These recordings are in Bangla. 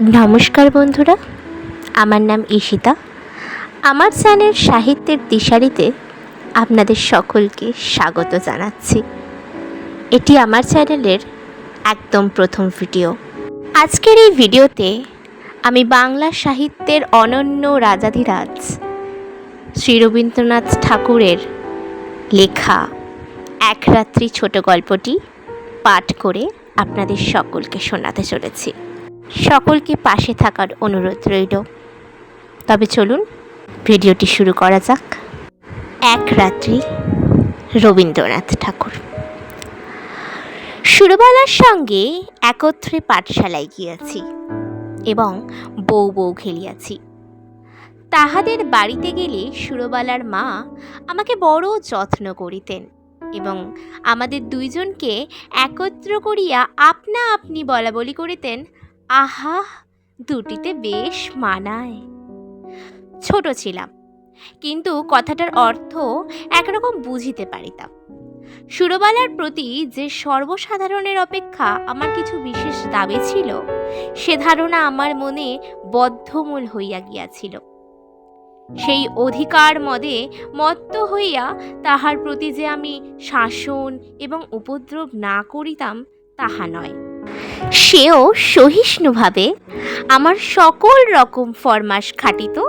নমস্কার বন্ধুরা, আমার নাম ঈশিতা। আমার চ্যানেল সাহিত্যের দিশারিতে আপনাদের সকলকে স্বাগত জানাচ্ছি। এটি আমার চ্যানেলের একদম প্রথম ভিডিও। আজকের এই ভিডিওতে আমি বাংলা সাহিত্যের অনন্য রাজাধিরাজ শ্রী রবীন্দ্রনাথ ঠাকুরের লেখা এক রাত্রি ছোট গল্পটি পাঠ করে আপনাদের সকলকে শোনাতে চলেছি। সকলকে পাশে থাকার অনুরোধ রইল। তবে চলুন, ভিডিওটি শুরু করা যাক। এক রাত্রি, রবীন্দ্রনাথ ঠাকুর। সুরবালার সঙ্গে একত্রে পাঠশালায় গিয়াছি এবং বউ বউ খেলিয়াছি। তাহাদের বাড়িতে গেলে সুরবালার মা আমাকে বড় যত্ন করিতেন এবং আমাদের দুইজনকে একত্র করিয়া আপনা আপনি বলা বলি করিতেন আহা, দুটিতে বেশ মানায়। ছোট ছিলাম, কিন্তু কথাটার অর্থ একরকম বুঝিতে পারিতাম। সুরবালার প্রতি যে সর্বসাধারণের অপেক্ষা আমার কিছু বিশেষ দাবি ছিল, সে ধারণা আমার মনে বদ্ধমূল হইয়া গিয়াছিল। সেই অধিকার মদে মত্ত হইয়া তাহার প্রতি যে আমি শাসন এবং উপদ্রব না করিতাম, তাহা নয়। সেও সহিষ্ণুভাবে আমার সকল রকম ফরমাস খাটিত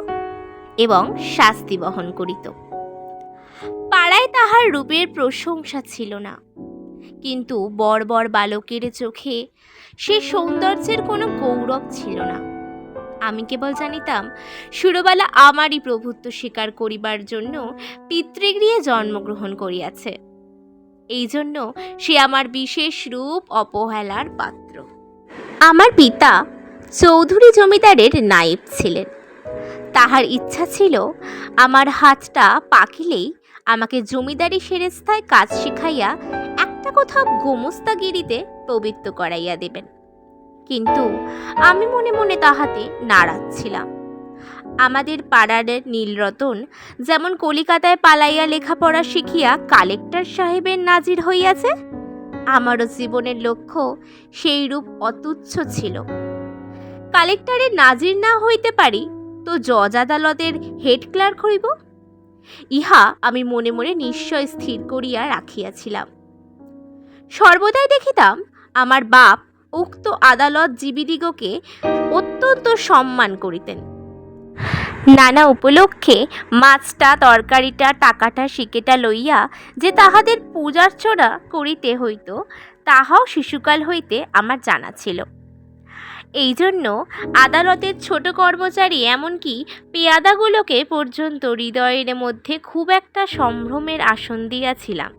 এবং শাস্তি বহন করিত। পাড়ায় তাহার রূপের প্রশংসা ছিল না। কিন্তু বর্বর বালকের চোখে সে সৌন্দর্যের কোনো গৌরব ছিল না। আমি কেবল জানিতাম, সুরবালা আমারই প্রভুত্ব স্বীকার করিবার জন্য পিতৃগৃহে জন্মগ্রহণ করিয়াছে। এই জন্য সে আমার বিশেষ রূপ অপহেলার পাত্র। আমার পিতা চৌধুরী জমিদারের নায়েব ছিলেন। তাহার ইচ্ছা ছিল আমার হাতটা পাকিলেই আমাকে জমিদারি সেরেস্তায় কাজ শিখাইয়া একটা কোথাও গোমস্তাগিরিতে পবিত্র করাইয়া দেবেন। কিন্তু আমি মনে মনে তাহাতে নারাজ ছিলাম। আমাদের পাড়ার নীলরতন যেমন কলিকাতায় পালাইয়া লেখাপড়া শিখিয়া কালেক্টর সাহেবের নাজির হইয়াছে, আমারও জীবনের লক্ষ্য সেই রূপ অতুচ্ছ ছিল। কালেক্টরের নাজির না হইতে পারি তো জজ আদালতের হেড ক্লার্ক হইব। ইহা আমি মনে মনে নিশ্চয় স্থির করিয়া রাখিয়াছিলাম। সর্বদাই দেখিতাম আমার বাপ উক্ত আদালত জীবীদিগকে অত্যন্ত সম্মান করিতেন। নানা উপলক্ষে মাছটা, তরকারিটা, টাকাটা, শিকেটা লইয়া যে তাহাদের পূজার্চনা করিতে হইত, তাহাও শিশুকাল হইতে আমার জানা ছিল। এই জন্য আদালতের ছোট কর্মচারী এমনকি পেয়াদাগুলোকে পর্যন্ত হৃদয়ের মধ্যে খুব একটা সম্ভ্রমের আসন দিয়াছিলাম।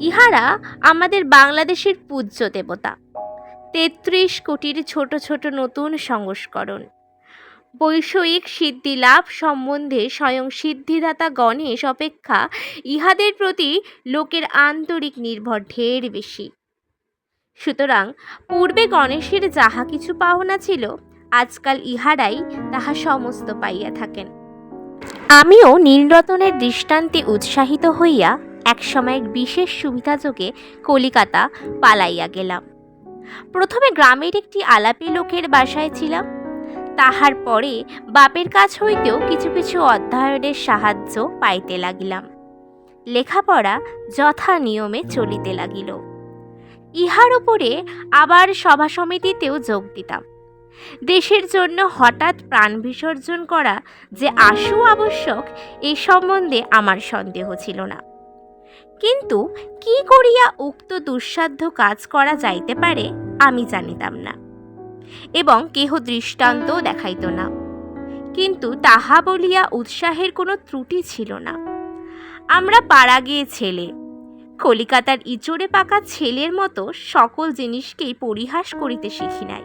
ইহারা আমাদের বাংলাদেশের পূজ্য দেবতা। তেত্রিশ কোটির ছোট ছোট নতুন সংস্করণ। বৈষয়িক সিদ্ধি লাভ সম্বন্ধে স্বয়ং সিদ্ধিদাতা গণেশ অপেক্ষা ইহাদের প্রতি লোকের আন্তরিক নির্ভর ঢের বেশি। সুতরাং পূর্বে গণেশের যাহা কিছু পাওনা ছিল, আজকাল ইহারাই তাহা সমস্ত পাইয়া থাকেন। আমিও নীলরতনের দৃষ্টান্তে উৎসাহিত হইয়া একসময় বিশেষ সুবিধাযোগে কলিকাতা পালাইয়া গেলাম। প্রথমে গ্রামের একটি আলাপি লোকের বাসায় ছিলাম। তাহার পরে বাপের কাছ হইতেও কিছু কিছু অধ্যয়নের সাহায্য পাইতে লাগিলাম। লেখাপড়া যথা নিয়মে চলিতে লাগিল। ইহার উপরে আবার সভা সমিতিতেও যোগ দিতাম। দেশের জন্য হঠাৎ প্রাণ বিসর্জন করা যে আশু আবশ্যক এই সম্বন্ধে আমার সন্দেহ ছিল না। কিন্তু কি করিয়া উক্ত দুঃসাধ্য কাজ করা যাইতে পারে, আমি জানিতাম না। এবং কেহ দৃষ্টান্ত দেখাইত না। কিন্তু তাহা বলিয়া উৎসাহের কোনো ত্রুটি ছিল না। আমরা পাড়া গিয়ে ছেলে, কলিকাতার ইচড়ে পাকা ছেলের মতো সকল জিনিসকেই পরিহাস করিতে শিখি নাই।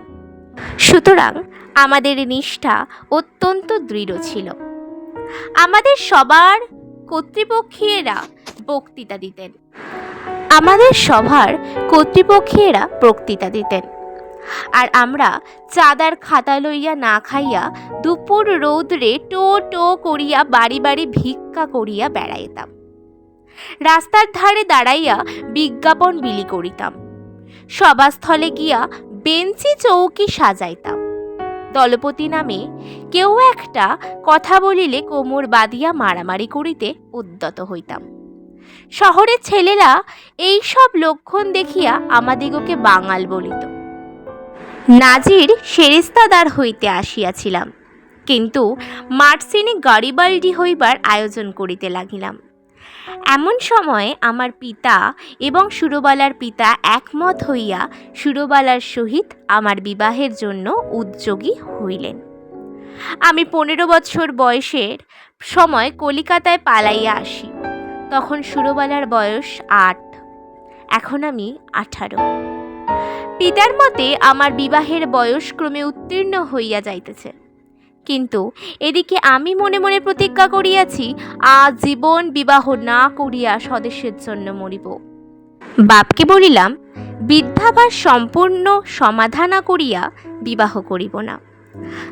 সুতরাং আমাদের নিষ্ঠা অত্যন্ত দৃঢ় ছিল। আমাদের সবার কর্তৃপক্ষীয়রা বক্তৃতা দিতেন। আমাদের সভার কর্তৃপক্ষীয়রা বক্তৃতা দিতেন। আর আমরা চাঁদার খাতা লইয়া না খাইয়া দুপুর রৌদ্রে টো টো করিয়া বাড়ি বাড়ি ভিক্ষা করিয়া বেড়াইতাম। রাস্তার ধারে দাঁড়াইয়া বিজ্ঞাপন বিলি করিতাম। সভাস্থলে গিয়া বেঞ্চি চৌকি সাজাইতাম। দলপতি নামে কেউ একটা কথা বলিলে কোমর বাঁধিয়া মারামারি করিতে উদ্যত হইতাম। শহরের ছেলেরা এই সব লক্ষণ দেখিয়া আমাদিগকে বাঙাল বলিত। নাজির সেরেস্তাদার হইতে আসিয়াছিলাম। কিন্তু মার্সিনে গাড়িবাল্ডি হইবার আয়োজন করিতে লাগিলাম। এমন সময় আমার পিতা এবং সুরবালার পিতা একমত হইয়া সুরবালার সহিত আমার বিবাহের জন্য উদ্যোগী হইলেন। আমি পনেরো বৎসর বয়সের সময় কলিকাতায় পালাইয়া আসি। তখন সুরবালার বয়স আট। এখন আমি আঠারো। পিতার মতে আমার বিবাহের বয়স ক্রমে উত্তীর্ণ হইয়া যাইতেছে। কিন্তু এদিকে আমি মনে মনে প্রতিজ্ঞা করিয়াছি, আজীবন বিবাহ না করিয়া স্বদেশের জন্য মরিব। বাপকে বলিলাম বৃদ্ধাবাস সম্পূর্ণ সমাধানা করিয়া বিবাহ করিব না।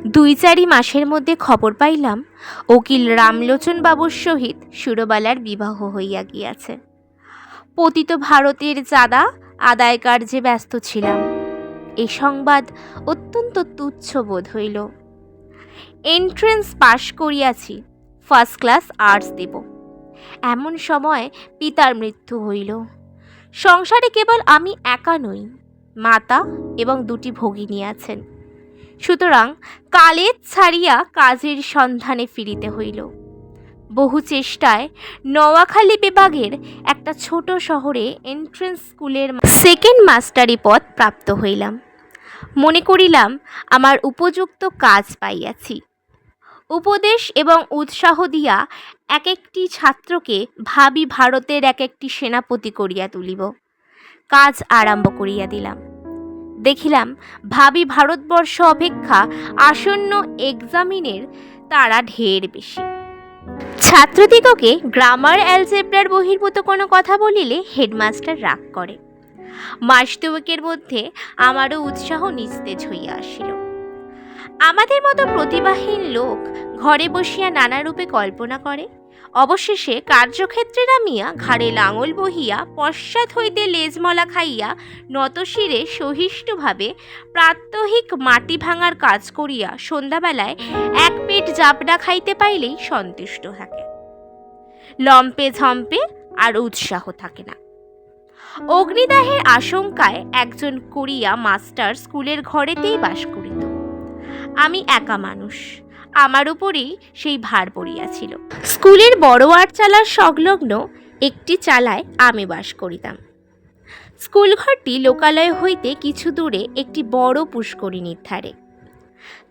দুই চারি মাসের মধ্যে খবর পাইলাম, উকিল রামলোচন বাবুর সহিত সুরবালার বিবাহ হইয়া গিয়াছে। পতিত ভারতের চাঁদা আদায় কার্যে ব্যস্ত ছিলাম। এই সংবাদ অত্যন্ত তুচ্ছ বোধ হইল। এন্ট্রেন্স পাশ করিয়াছি ফার্স্ট ক্লাস আর্টস দেব। এমন সময় পিতার মৃত্যু হইল। সংসারে কেবল আমি একা নই, মাতা এবং দুটি ভগিনী আছেন। সুতরাং কালেজ ছাড়িয়া কাজের সন্ধানে ফিরিতে হইল। বহু চেষ্টায় নোয়াখালী বিভাগের একটা ছোট শহরে এন্ট্রেন্স স্কুলের সেকেন্ড মাস্টারি পদ প্রাপ্ত হইলাম। মনে করিলাম, আমার উপযুক্ত কাজ পাইয়াছি। উপদেশ এবং উৎসাহ দিয়া এক একটি ছাত্রকে ভাবি ভারতের এক একটি সেনাপতি করিয়া তুলিব। কাজ আরম্ভ করিয়া দিলাম। দেখিলাম, ভাবি ভারতবর্ষ অপেক্ষা আসন্ন এক্সামিনের তারা ঢের বেশি। ছাত্রদিগকে গ্রামার, অ্যালজেব্রার বহির্ভূত কোনো কথা বলিলে হেডমাস্টার রাগ করে। মাস দুয়েকের মধ্যে আমারও উৎসাহ নিস্তেজ হইয়া আসিল। আমাদের মতো প্রতিভাহীন লোক ঘরে বসিয়া নানারূপে কল্পনা করে অবশেষে কার্যক্ষেত্রে নামিয়া ঘাড়ে লাঙল বহিয়া পশ্চাৎ হইতে লেজমলা খাইয়া নতশিরে সহিষ্ণুভাবে প্রাত্যহিক মাটি ভাঙার কাজ করিয়া সন্ধ্যাবেলায় এক পেট জাবড়া খাইতে পাইলেই সন্তুষ্ট থাকে। লম্পে ঝম্পে আর উৎসাহ থাকে না। অগ্নিদাহের আশঙ্কায় একজন করিয়া মাস্টার স্কুলের ঘরেতেই বাস করিত। আমি একা মানুষ। আমার উপরেই সেই ভার পড়িয়াছিল। স্কুলের বড় আটচালার সংলগ্ন একটি চালায় আমি বাস করিতাম। স্কুলঘরটি লোকালয় হইতে কিছু দূরে একটি বড় পুষ্করিণীর ধারে।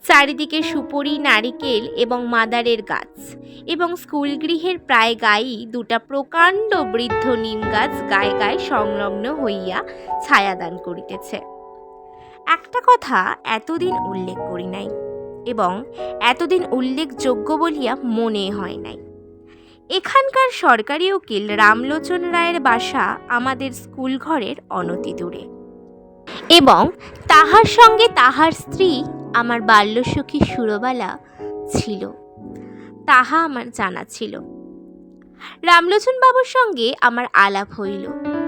চারিদিকে সুপরি, নারিকেল এবং মাদারের গাছ এবং স্কুলগৃহের প্রায় গায়েই দুটা প্রকাণ্ড বৃদ্ধ নিম গাছ গায়ে গায়ে সংলগ্ন হইয়া ছায়াদান করিতেছে। একটা কথা এতদিন উল্লেখ করি নাই। এবং এতদিন উল্লেখযোগ্য বলিয়া মনে হয় নাই। এখানকার সরকারি উকিল রামলোচন রায়ের বাসা আমাদের স্কুল ঘরের অনতি দূরে এবং তাহার সঙ্গে তাহার স্ত্রী আমার বাল্যসখী সুরবালা ছিল, তাহা আমার জানা ছিল। রামলোচন বাবুর সঙ্গে আমার আলাপ হইল।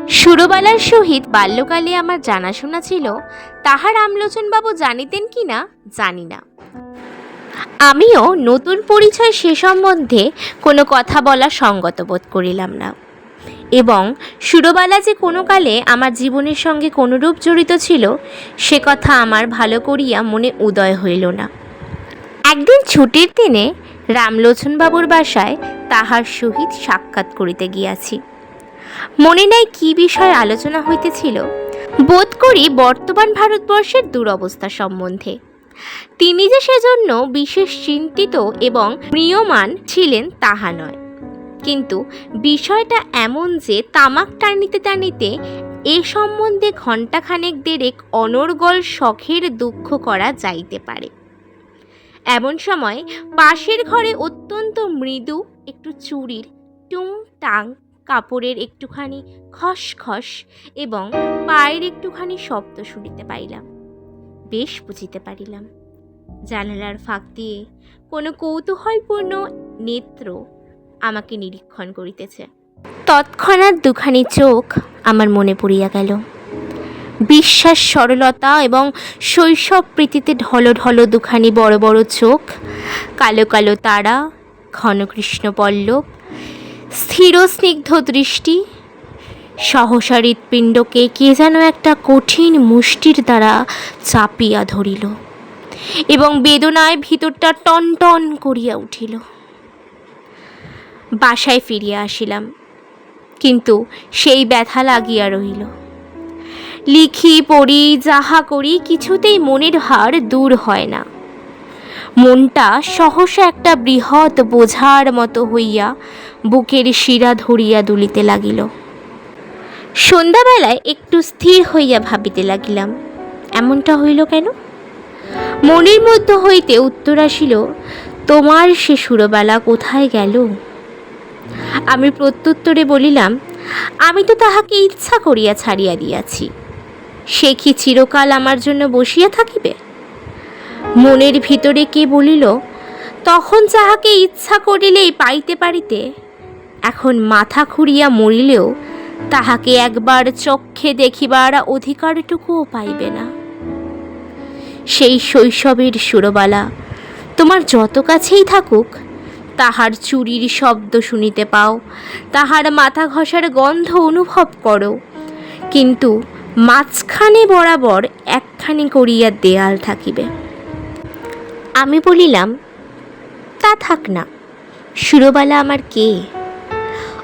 সুরবালার সহিত বাল্যকালে আমার জানাশোনা ছিল, তাহা রামলোচন বাবু জানিতেন কি না জানি না। আমিও নতুন পরিচয় সে সম্বন্ধে কোনো কথা বলা সঙ্গত বোধ করিলাম না। এবং সুরবালা যে কোনো কালে আমার জীবনের সঙ্গে কোনরূপ জড়িত ছিল, সে কথা আমার ভালো করিয়া মনে উদয় হইল না। একদিন ছুটির দিনে রামলোচনবাবুর বাসায় তাহার সহিত সাক্ষাৎ করিতে গিয়াছি। মনে নাই কি বিষয় আলোচনা হইতেছিল, বোধ করি বর্তমান ভারতবর্ষের দুরবস্থা সম্বন্ধে। তিনি যে সেজন্য বিশেষ চিন্তিত এবং প্রিয়মান ছিলেন তাহা নয়। কিন্তু বিষয়টা এমন যে তামাক টানিতে টানিতে এ সম্বন্ধে ঘণ্টাখানেক দেরেক অনর্গল শখের দুঃখ করা যাইতে পারে। এমন সময় পাশের ঘরে অত্যন্ত মৃদু একটু চুরির টুং টাং কাপড়ের একটুখানি খসখস এবং পায়ের একটুখানি শব্দ শুনিতে পাইলাম। বেশ বুঝিতে পারিলাম। জানালার ফাঁক দিয়ে কোনো কৌতূহলপূর্ণ নেত্র আমাকে নিরীক্ষণ করিতেছে। তৎক্ষণাৎ দুখানি চোখ আমার মনে পড়িয়া গেল। বিশ্বাস, সরলতা এবং শৈশব প্রীতিতে ঢলো ঢলো দুখানি বড় বড় চোখ, কালো কালো তারা, ঘন কৃষ্ণ পল্লব, স্থির স্নিগ্ধ দৃষ্টি সহসা হৃৎপিণ্ডকে কে যেন একটা কঠিন মুষ্টির দ্বারা চাপিয়া ধরিল এবং বেদনায় ভিতরটা টন টন করিয়া উঠিল। বাসায় ফিরিয়া আসিলাম, কিন্তু সেই ব্যথা লাগিয়া রহিল। লিখি পড়ি, যাহা করি কিছুতেই মনের হার দূর হয় না। মনটা সহসা একটা বৃহৎ বোঝার মতো হইয়া বুকের শিরা ধরিয়া দুলিতে লাগিল। সন্ধ্যাবেলায় একটু স্থির হইয়া ভাবিতে লাগিলাম। এমনটা হইল কেন? মনের মধ্যে হইতে উত্তর আসিল, তোমার সে সুরবেলা কোথায় গেল? আমি প্রত্যুত্তরে বলিলাম, আমি তো তাহাকে ইচ্ছা করিয়া ছাড়িয়া দিয়াছি। সে কি চিরকাল আমার জন্য বসিয়া থাকিবে? মনের ভিতরে কে বলিল, তখন যাহাকে ইচ্ছা করিলেই পাইতে পারিতে। এখন মাথা খুঁড়িয়া মরিলেও তাহাকে একবার চক্ষে দেখিবার অধিকারটুকুও পাইবে না। সেই শৈশবের সুরবালা, তোমার যত কাছেই থাকুক, তাহার চুরির শব্দ শুনিতে পাও, তাহার মাথা ঘষার গন্ধ অনুভব করো। কিন্তু মাঝখানে বরাবর একখানি করিয়া দেয়াল থাকিবে। আমি বলিলাম, তা থাক না, সুরবালা আমার কে?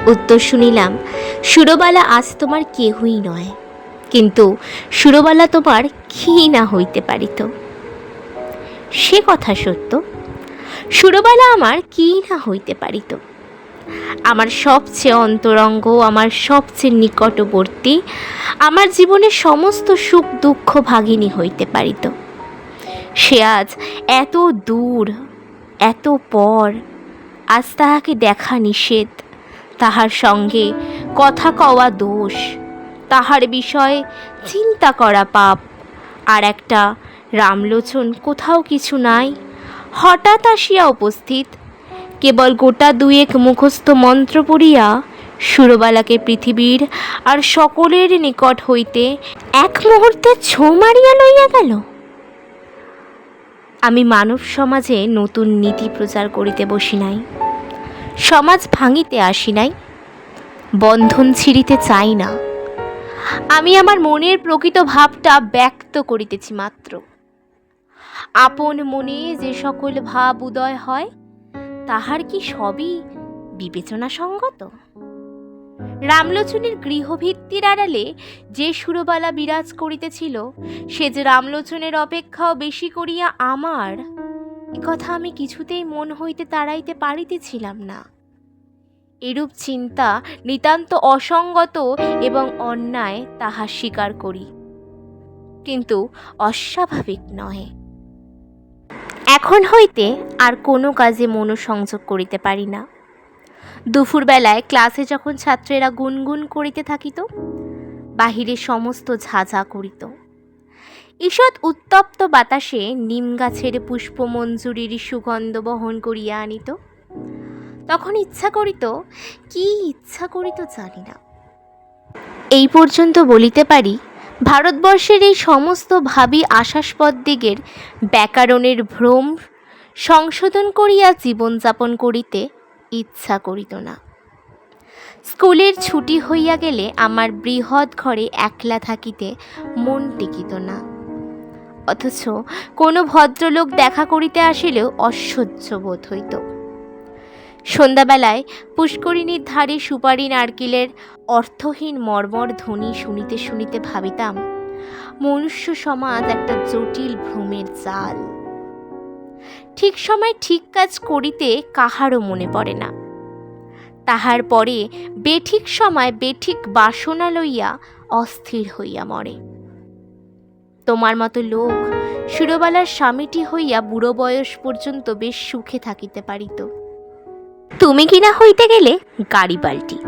উত্তর শুনিলাম, সুরবালা আজ তোমার কেহই নয়। কিন্তু সুরবালা তোমার কি না হইতে পারিত। সে কথা সত্য, সুরবালা আমার কি না হইতে পারিত। আমার সবচেয়ে অন্তরঙ্গ, আমার সবচেয়ে নিকটবর্তী, আমার জীবনের সমস্ত সুখ দুঃখ ভাগিনী হইতে পারিত। সে আজ এত দূর, এত পর, আজ তাহাকে দেখা নিষেধ তাহার সঙ্গে কথা কওয়া দোষ। তাহার বিষয়ে চিন্তা করা পাপ। আর একটা রামলোচন কোথাও কিছু নাই। হঠাৎ আসিয়া উপস্থিত। কেবল গোটা দুয়েক মুখস্থ মন্ত্র পড়িয়া সুরবালাকে পৃথিবীর আর সকলের নিকট হইতে এক মুহূর্তে ছো মারিয়া লইয়া গেল। আমি মানব সমাজে নতুন নীতি প্রচার করিতে বসি নাই। সমাজ ভাঙিতে আসি নাই, বন্ধন ছিঁড়িতে চাই না। আমি আমার মনের প্রকৃত ভাবটা ব্যক্ত করিতেছি মাত্র। আপন মনে যে সকল ভাব উদয় হয়, তাহার কি সবই বিবেচনা সঙ্গত রামলোচনের গৃহভিত্তির আড়ালে যে সুরবালা বিরাজ করিতেছিল, সে যে রামলোচনের অপেক্ষাও বেশি করিয়া আমার কথা আমি কিছুতেই মন হইতে তাড়াইতে পারিতেছিলাম না। এরূপ চিন্তা নিতান্ত অসঙ্গত এবং অন্যায় তাহা স্বীকার করি। কিন্তু অস্বাভাবিক নহে। এখন হইতে আর কোনো কাজে মনোসংযোগ করিতে পারি না। দুপুরবেলায় ক্লাসে যখন ছাত্রেরা গুনগুন করিতে থাকিত, বাহিরে সমস্ত ঝাঝা করিত। ঈষৎ উত্তপ্ত বাতাসে নিম গাছের পুষ্পমঞ্জুরির সুগন্ধ বহন করিয়া আনিত। তখন ইচ্ছা করিত, কি ইচ্ছা করিত জানি না। এই পর্যন্ত বলিতে পারি, ভারতবর্ষের এই সমস্ত ভাবি আশাস্পদ দিগের ব্যাকরণের ভ্রম সংশোধন করিয়া জীবনযাপন করিতে ইচ্ছা করিত না। স্কুলের ছুটি হইয়া গেলে আমার বৃহৎ ঘরে একলা থাকিতে মন টিকিত না। অথচ কোনো ভদ্রলোক দেখা করিতে আসিলেও অসহ্য বোধ হইত। সন্ধ্যাবেলায় পুষ্করিণীর ধারে সুপারি নারকেলের অর্থহীন মর্মর ধ্বনি শুনিতে শুনিতে ভাবিতাম, মনুষ্য সমাজ একটা জটিল ভ্রমের জাল। ঠিক সময় ঠিক কাজ করিতে কাহারও মনে পড়ে না। তাহার পরে বেঠিক সময় বেঠিক বাসনা লইয়া অস্থির হইয়া মরে। তোমার মতো লোক সুরবালার স্বামীটি হইয়া বুড়ো বয়স পর্যন্ত বেশ সুখে থাকিতে পারিত। তুমি কিনা হইতে গেলে গাড়ি পাল্টি।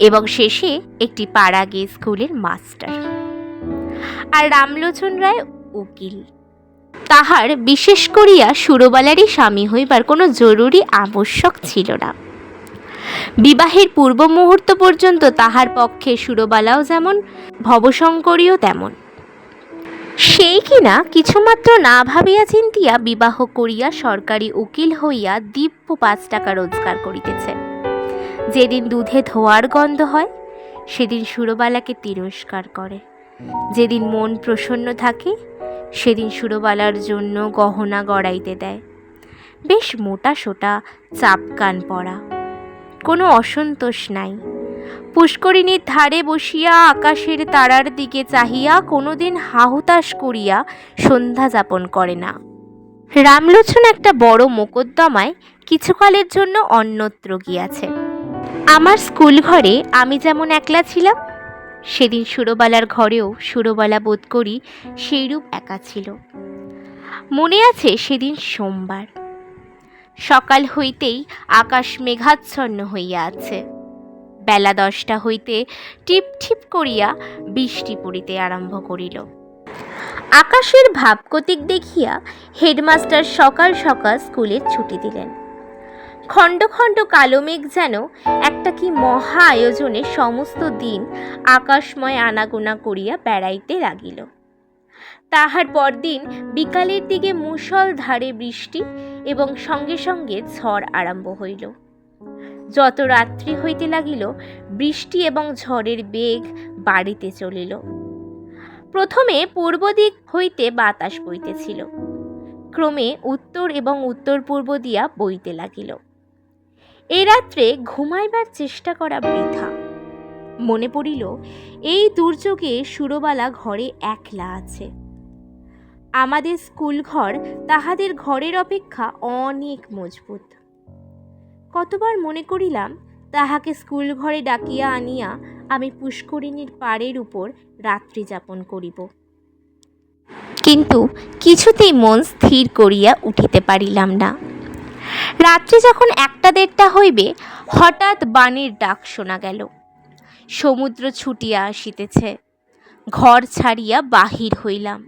এবং শেষে একটি পাড়া গে স্কুলের মাস্টার। আর রামলোচন রায় উকিল। তাহার বিশেষ করিয়া সুরবালারই স্বামী হইবার কোনো জরুরি আবশ্যক ছিল না। বিবাহের পূর্ব মুহূর্ত পর্যন্ত তাহার পক্ষে সুরবালাও যেমন, ভবশঙ্করীও তেমন। সেই কিনা কিছুমাত্র না ভাবিয়া চিন্তিয়া বিবাহ করিয়া সরকারি উকিল হইয়া দিব্য পাঁচ টাকা রোজগার করিতেছে। যেদিন দুধে ধোয়ার গন্ধ হয়, সেদিন সুরবালাকে তিরস্কার করে। যেদিন মন প্রসন্ন থাকে, সেদিন সুরবালার জন্য গহনা গড়াইতে দেয়। বেশ মোটা সোটা চাপকান পড়া কোনো অসন্তোষ নাই। পুষ্করিণীর ধারে বসিয়া আকাশের তারার দিকে চাহিয়া কোনোদিন হাহুতাশ করিয়া সন্ধ্যা যাপন করে না। রামলোচন একটা বড় মোকদ্দমায় কিছুকালের জন্য অন্যত্র গিয়াছে। আমার স্কুল ঘরে আমি যেমন একলা ছিলাম, সেদিন সুরবালার ঘরেও সুরবালা বোধ করি সেইরূপ একা ছিল। মনে আছে সেদিন সোমবার। সকাল হইতেই আকাশ মেঘাচ্ছন্ন হইয়া আছে। বেলা দশটা হইতে টিপ ঠিপ করিয়া বৃষ্টি পড়িতে আরম্ভ করিল। আকাশের ভাবগতিক দেখিয়া হেডমাস্টার সকাল সকাল স্কুলের ছুটি দিলেন। খণ্ড খণ্ড কালো মেঘ যেন একটা কি মহা আয়োজনে সমস্ত দিন আকাশময় আনাগোনা করিয়া বেড়াইতে লাগিল। তাহার পরদিন বিকালের দিকে মুষল ধারে বৃষ্টি এবং সঙ্গে সঙ্গে ঝড় আরম্ভ হইল। যত রাত্রি হইতে লাগিল, বৃষ্টি এবং ঝড়ের বেগ বাড়িতে চলিল। প্রথমে পূর্ব দিক হইতে বাতাস বইতেছিল। ক্রমে উত্তর এবং উত্তর পূর্ব দিয়া বইতে লাগিল। এ রাত্রে ঘুমাইবার চেষ্টা করা বৃথা। মনে পড়িল, এই দুর্যোগে সুরবালা ঘরে একলা আছে। আমাদের স্কুল ঘর তাহাদের ঘরের অপেক্ষা অনেক মজবুত। কতবার মনে করিলাম, তাহাকে স্কুল ঘরে ডাকিয়া আনিয়া আমি পুষ্করিণীর পাড়ের উপর রাত্রি যাপন করিব। কিন্তু কিছুতেই মন স্থির করিয়া উঠিতে পারিলাম না। রাত্রি যখন একটা দেড়টা হইবে, হঠাৎ বাণীর ডাক শোনা গেল। সমুদ্র ছুটিয়া আসিতেছে। ঘর ছাড়িয়া বাহির হইলাম।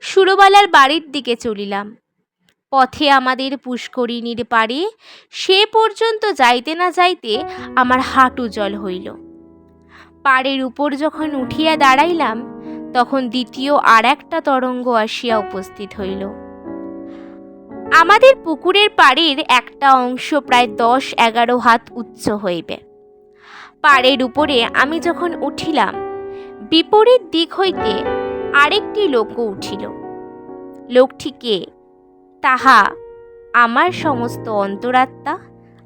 সুরবালার বাড়ির দিকে চলিলাম। পথে আমাদের পুষ্করিণীর পাড়ে, সে পর্যন্ত যাইতে না যাইতে আমার হাঁটু জল হইল। পাড়ের উপর যখন উঠিয়া দাঁড়াইলাম, তখন দ্বিতীয় আর একটা তরঙ্গ আসিয়া উপস্থিত হইল। আমাদের পুকুরের পাড়ের একটা অংশ প্রায় দশ এগারো হাত উচ্চ হইবে। পাড়ের উপরে আমি যখন উঠিলাম, বিপরীত দিক হইতে আরেকটি লোকও উঠিল। লোকটি কে? তাহা আমার সমস্ত অন্তরাত্মা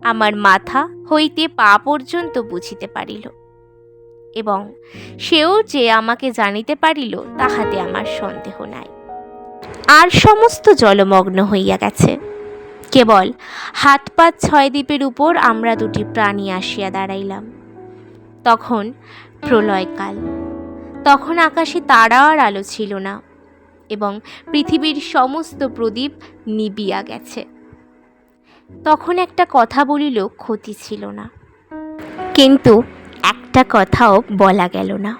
আমার মাথা হইতে পা পর্যন্ত বুঝিতে পারিল এবং সেও যে আমাকে জানিতে পারিল, তাহাতে আমার সন্দেহ নাই। আর সমস্ত জলমগ্ন হইয়া গেছে। কেবল হাত পাত ছয় দ্বীপের উপর আমরা দুটি প্রাণী আসিয়া দাঁড়াইলাম। তখন প্রলয়কাল, তখন আকাশে তারা আর আলো ছিল না। এবং পৃথিবীর সমস্ত প্রদীপ নিবিয়া গেছে। তখন একটা কথা বলিল, ক্ষতি ছিল না। কিন্তু একটা কথাও বলা গেল না।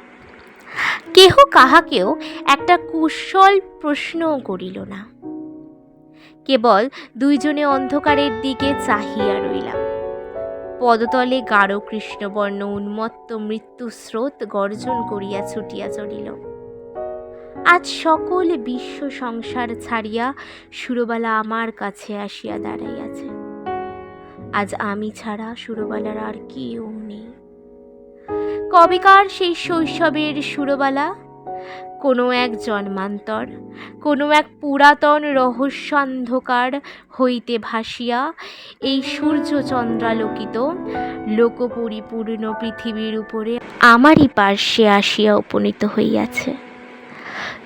কেহ কাহাকেও একটা কুশল প্রশ্নও করিল না। কেবল দুইজনে অন্ধকারের দিকে চাহিয়া রইলাম। পদতলে গাঢ় কৃষ্ণবর্ণ উন্মত্ত মৃত্যু স্রোত গর্জন করিয়া ছুটিয়া চলিল। আজ সকল বিশ্ব সংসার ছাড়িয়া সুরবালা আমার কাছে আসিয়া দাঁড়াইয়াছে। আজ আমি ছাড়া সুরবালার আর কেউ নেই। কবিকার সেই শৈশবের সুরবালা, কোনো এক জন্মান্তর, কোনো এক পুরাতন রহস্যান্ধকার হইতে ভাসিয়া এই সূর্য চন্দ্রালোকিত লোকপরিপূর্ণ পৃথিবীর উপরে আমারই পার্শ্বে আসিয়া উপনীত হইয়াছে।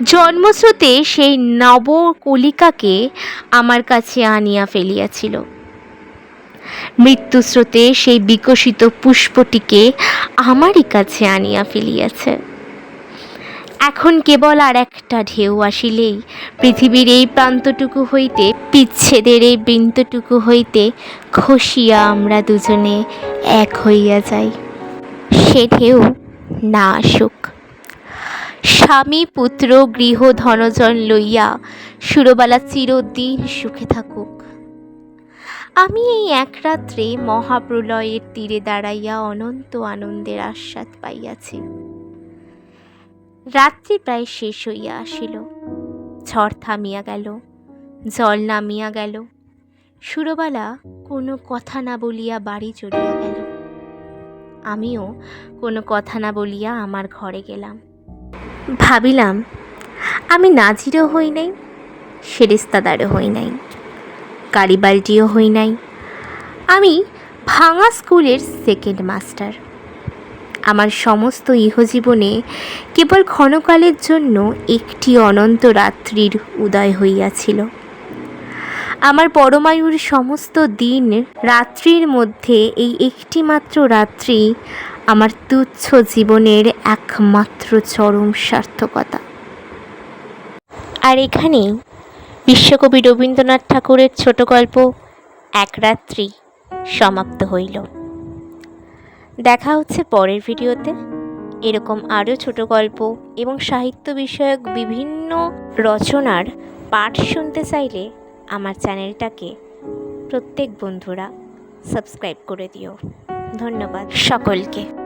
জন্মস্রোতে সেই নব কলিকাকে আমার কাছে আনিয়া ফেলিয়াছিল। মৃত্যুস্রোতে সেই বিকশিত পুষ্পটিকে আমারই কাছে আনিয়া ফেলিয়াছে। এখন কেবল আর একটা ঢেউ আসিলেই, পৃথিবীর এই প্রান্তটুকু হইতে পিচ্ছেদের এই বৃন্তটুকু হইতে খসিয়া আমরা দুজনে এক হইয়া যাই। সে ঢেউ না আসুক। স্বামী, পুত্র, গৃহ, ধনজন লইয়া সুরবালা চিরদিন সুখে থাকুক। আমি এই এক রাত্রে মহাপ্রলয়ের তীরে দাঁড়াইয়া অনন্ত আনন্দের আস্বাদ পাইয়াছি। রাত্রি প্রায় শেষ হইয়া আসিল। ঝড় থামিয়া গেল, জল নামিয়া গেল। সুরবালা কোনো কথা না বলিয়া বাড়ি চলিয়া গেল। আমিও কোনো কথা না বলিয়া আমার ঘরে গেলাম। ভাবিলাম, আমি নাজিরও হই নাই সেরেস্তাদারও হই নাই গাড়িবালটিও হই নাই, আমি ভাঙা স্কুলের সেকেন্ড মাস্টার আমার সমস্ত ইহজীবনে কেবল ক্ষণকালের জন্য একটি অনন্ত রাত্রির উদয় হইয়াছিল। আমার পরমায়ুর সমস্ত দিন রাত্রির মধ্যে এই একটি মাত্র রাত্রি আমার তুচ্ছ জীবনের একমাত্র চরম সার্থকতা। আর এখানেই বিশ্বকবি রবীন্দ্রনাথ ঠাকুরের ছোট গল্প এক রাত্রি সমাপ্ত হইল। দেখা হচ্ছে পরের ভিডিওতে। এরকম আরও ছোট গল্প এবং সাহিত্য বিষয়ক বিভিন্ন রচনার পাঠ শুনতে চাইলে আমার চ্যানেলটাকে প্রত্যেক বন্ধুরা সাবস্ক্রাইব করে দিও। ধন্যবাদ সকলকে।